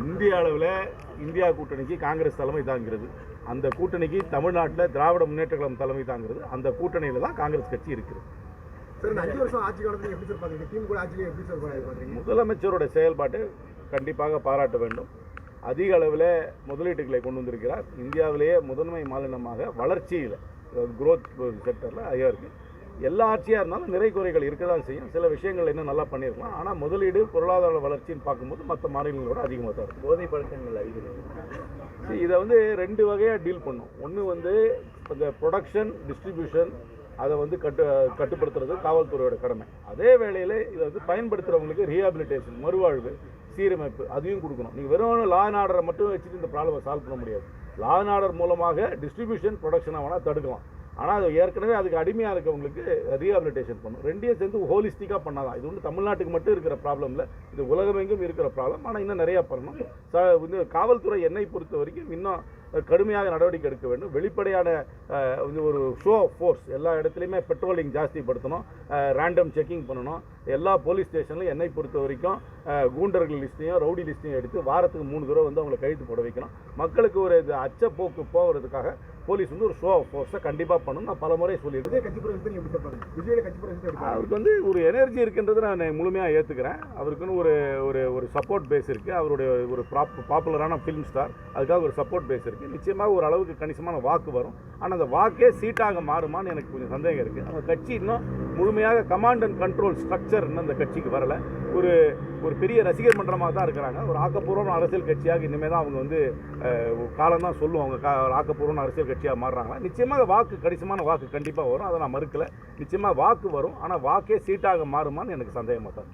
இந்திய அளவில் இந்தியா கூட்டணிக்கு காங்கிரஸ் தலைமை தாங்கிறது. அந்த கூட்டணிக்கு தமிழ்நாட்டில் திராவிட முன்னேற்ற கழகம் தலைமை தாங்கிறது. அந்த கூட்டணியில் தான் காங்கிரஸ் கட்சி இருக்குது முதலமைச்சரோட செயல்பாட்டை கண்டிப்பாக பாராட்ட வேண்டும். அதிக அளவில் முதலீட்டுகளை கொண்டு வந்திருக்கிறார். இந்தியாவிலேயே முதன்மை மாநிலமாக வளர்ச்சியில் குரோத் செக்டரில் அதிகம் இருக்குது எல்லா ஆட்சியாக இருந்தாலும் நிறை குறைகள் இருக்க தான் செய்யும். சில விஷயங்கள் இன்னும் நல்லா பண்ணியிருக்கலாம் ஆனால் முதலீடு பொருளாதார வளர்ச்சின்னு பார்க்கும்போது மற்ற மாநிலங்களோட அதிகமாக தான் இருக்கும் போதை பழக்கங்கள் அதிகம் இதை வந்து ரெண்டு வகையாக டீல் பண்ணும். ஒன்று வந்து இந்த ப்ரொடக்ஷன் டிஸ்ட்ரிபியூஷன் அதை வந்து கட்டு கட்டுப்படுத்துறது காவல்துறையோட கடமை. அதே வேளையில் இதை வந்து பயன்படுத்துகிறவங்களுக்கு ரீஹாபிலிட்டேஷன் மறுவாழ்வு சீரமைப்பு அதையும் கொடுக்கணும். நீங்கள் வெறும் லா அண்ட் ஆர்டரை மட்டும் வச்சுட்டு இந்த ப்ராப்ளமை சால்வ் பண்ண முடியாது. லா அண்ட் ஆர்டர் மூலமாக டிஸ்ட்ரிபியூஷன் ப்ரொடக்ஷனை வேணால் தடுக்கலாம். ஆனால் அது ஏற்கனவே அதுக்கு அடிமையாக இருக்கவங்களுக்கு ரீஹாபிலிட்டேஷன் பண்ணும். ரெண்டையும் சேர்ந்து ஹோலிஸ்டிக்காக பண்ணாதான். இது வந்து தமிழ்நாட்டுக்கு மட்டும் இருக்கிற ப்ராப்ளம் இல்லை. இது உலகமெங்கும் இருக்கிற ப்ராப்ளம் ஆனால் இன்னும் நிறையா பண்ணணும். ச வந்து காவல்துறை என்னை பொறுத்த வரைக்கும் இன்னும் கடுமையாக நடவடிக்கை எடுக்க வேண்டும். வெளிப்படையான ஒரு ஷோ ஆஃப் ஃபோர்ஸ் எல்லா இடத்துலையுமே பெட்ரோலிங் ஜாஸ்திப்படுத்தணும் ரேண்டம் செக்கிங் பண்ணணும். எல்லா போலீஸ் ஸ்டேஷன்லையும் என்னை பொறுத்த வரைக்கும் கூண்டர்கள் லிஸ்ட்டையும் ரவுடி லிஸ்ட்டையும் எடுத்து வாரத்துக்கு மூணு தடவை வந்து அவங்களை கழுத்து போட வைக்கணும். மக்களுக்கு ஒரு இது அச்சப்போக்கு போகிறதுக்காக போலீஸ் வந்து ஒரு ஷோ ஆஃப் ஃபோர்ஸை கண்டிப்பாக பண்ணணும் நான் பல முறை சொல்லியிருக்கேன். அவருக்கு வந்து ஒரு எனர்ஜி இருக்குன்றது நான் முழுமையாக ஏற்றுக்கிறேன் அவருக்குன்னு ஒரு ஒரு ஒரு சப்போர்ட் பேஸ் இருக்குது அவருடைய ஒரு ப்ராப் பாப்புலரான ஃபிலிம் ஸ்டார் அதுக்காக ஒரு சப்போர்ட் பேஸ் இருக்குது நிச்சயமாக ஒரு அளவுக்கு கணிசமான வாக்கு வரும். ஆனால் அந்த வாக்கே சீட்டாக மாறுமான்னு எனக்கு கொஞ்சம் சந்தேகம் இருக்குது அந்த கட்சி இன்னும் முழுமையாக கமாண்ட் அண்ட் கண்ட்ரோல் ஸ்ட்ரக்சர் இன்னும் அந்த கட்சிக்கு வரல. ஒரு ஒரு பெரிய ரசிகர் மன்றமாக தான் இருக்கிறாங்க. ஒரு ஆக்கப்பூர்வமான அரசியல் கட்சியாக இனிமேல் தான் அவங்க வந்து காலம் தான் சொல்லுவோம் அவங்க கா ஆக்கப்பூர்வமான அரசியல் கட்சியாக மாறுறாங்க. நிச்சயமாக வாக்கு கணிசமான வாக்கு கண்டிப்பாக வரும். அதை நான் மறுக்கலை. நிச்சயமாக வாக்கு வரும். ஆனால் வாக்கே சீட்டாக மாறுமான்னு எனக்கு சந்தேகமாக தான்